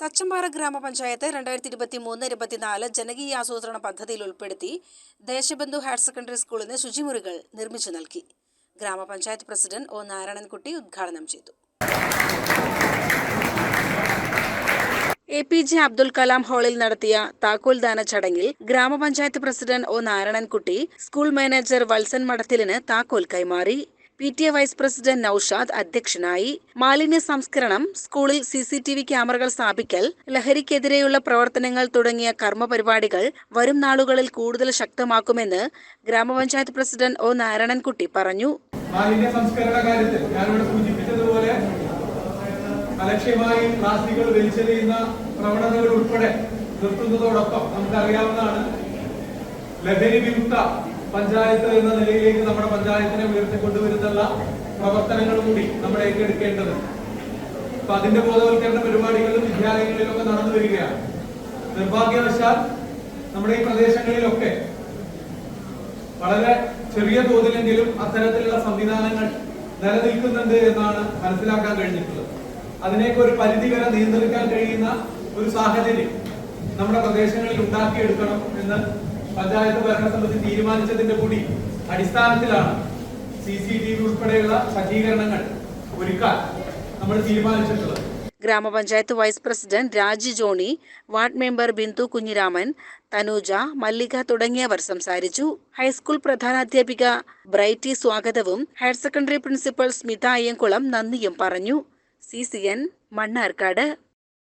തച്ചമ്പാറ ഗ്രാമപഞ്ചായത്ത് രണ്ടായിരത്തി ഇരുപത്തി മൂന്ന് ഇരുപത്തിനാല് ജനകീയ ആസൂത്രണ പദ്ധതിയിൽ ഉൾപ്പെടുത്തി ദേശബന്ധു ഹയർ സെക്കൻഡറി സ്കൂളിന് ശുചിമുറികൾ നിർമ്മിച്ചു നൽകി. ഗ്രാമപഞ്ചായത്ത് പ്രസിഡന്റ് ഒ നാരായണൻകുട്ടി ഉദ്ഘാടനം ചെയ്തു. A P J Abdul Kalam ഹാളിൽ നടത്തിയ താക്കോൽദാന ചടങ്ങിൽ ഗ്രാമപഞ്ചായത്ത് president O Narayanankutty school manager Valsan മഠത്തിലിന് താക്കോൽ കൈമാറി. P T A vice president Noushad അധ്യക്ഷനായി മാലിന്യ സംസ്കരണം സ്കൂളിൽ സി സി ടി വി ക്യാമറകൾ സ്ഥാപിക്കൽ ലഹരിക്കെതിരെയുള്ള പ്രവർത്തനങ്ങൾ തുടങ്ങിയ കർമ്മപരിപാടികൾ വരും നാളുകളിൽ കൂടുതൽ ശക്തമാക്കുമെന്ന് ഗ്രാമപഞ്ചായത്ത് പ്രസിഡന്റ് ഒ നാരായണൻകുട്ടി പറഞ്ഞു. മാലിന്യ സംസ്കരണ കാര്യത്തിൽ ഞാനിവിടെ സൂചിപ്പിച്ചതുപോലെ അലക്ഷ്യമായി പ്ലാസ്റ്റിക്കുകൾ വലിച്ചെറിയുന്ന പ്രവണതകൾ ഉൾപ്പെടെ നിർത്തുന്നതോടൊപ്പം നമുക്കറിയാവുന്നതാണ് ലഹരി വിമുക്ത പഞ്ചായത്ത് എന്ന നിലയിലേക്ക് നമ്മുടെ പഞ്ചായത്തിനെ ഉയർത്തിക്കൊണ്ടുവരുന്നുള്ള പ്രവർത്തനങ്ങൾ കൂടി നമ്മൾ ഏറ്റെടുക്കേണ്ടത് അപ്പൊ അതിന്റെ ബോധവൽക്കരണ പരിപാടികളും വിദ്യാലയങ്ങളിലൊക്കെ നടന്നു വരികയാണ്. നിർഭാഗ്യവശാൽ നമ്മുടെ ഈ പ്രദേശങ്ങളിലൊക്കെ വളരെ ചെറിയ തോതിലെങ്കിലും അത്തരത്തിലുള്ള സംവിധാനങ്ങൾ നിലനിൽക്കുന്നുണ്ട് എന്നാണ് മനസ്സിലാക്കാൻ കഴിഞ്ഞിട്ടുള്ളത്. അതിനേക്ക് ഒരു പരിധി വരെ നിയന്ത്രിക്കാൻ കഴിയുന്ന ഒരു സാഹചര്യം നമ്മുടെ പ്രദേശങ്ങളിൽ ഉണ്ടാക്കിയെടുക്കണം എന്ന് പഞ്ചായത്ത് ഭരണസമിതി തീരുമാനിച്ചതിന്റെ കൂടി അടിസ്ഥാനത്തിലാണ് സി സി ടി വി ഉൾപ്പെടെയുള്ള സജ്ജീകരണങ്ങൾ ഒരുക്കാൻ നമ്മൾ തീരുമാനിച്ചിട്ടുള്ളത്. ഗ്രാമപഞ്ചായത്ത് vice president Raji Johnny ward member Bindu Kunhiraman Thanuja Mallika തുടങ്ങിയവർ സംസാരിച്ചു. ഹൈസ്കൂൾ പ്രധാനാധ്യാപിക ബ്രൈറ്റി സ്വാഗതവും higher secondary principal Smitha Ayyankulam നന്ദിയും പറഞ്ഞു. C C N Mannarkkad.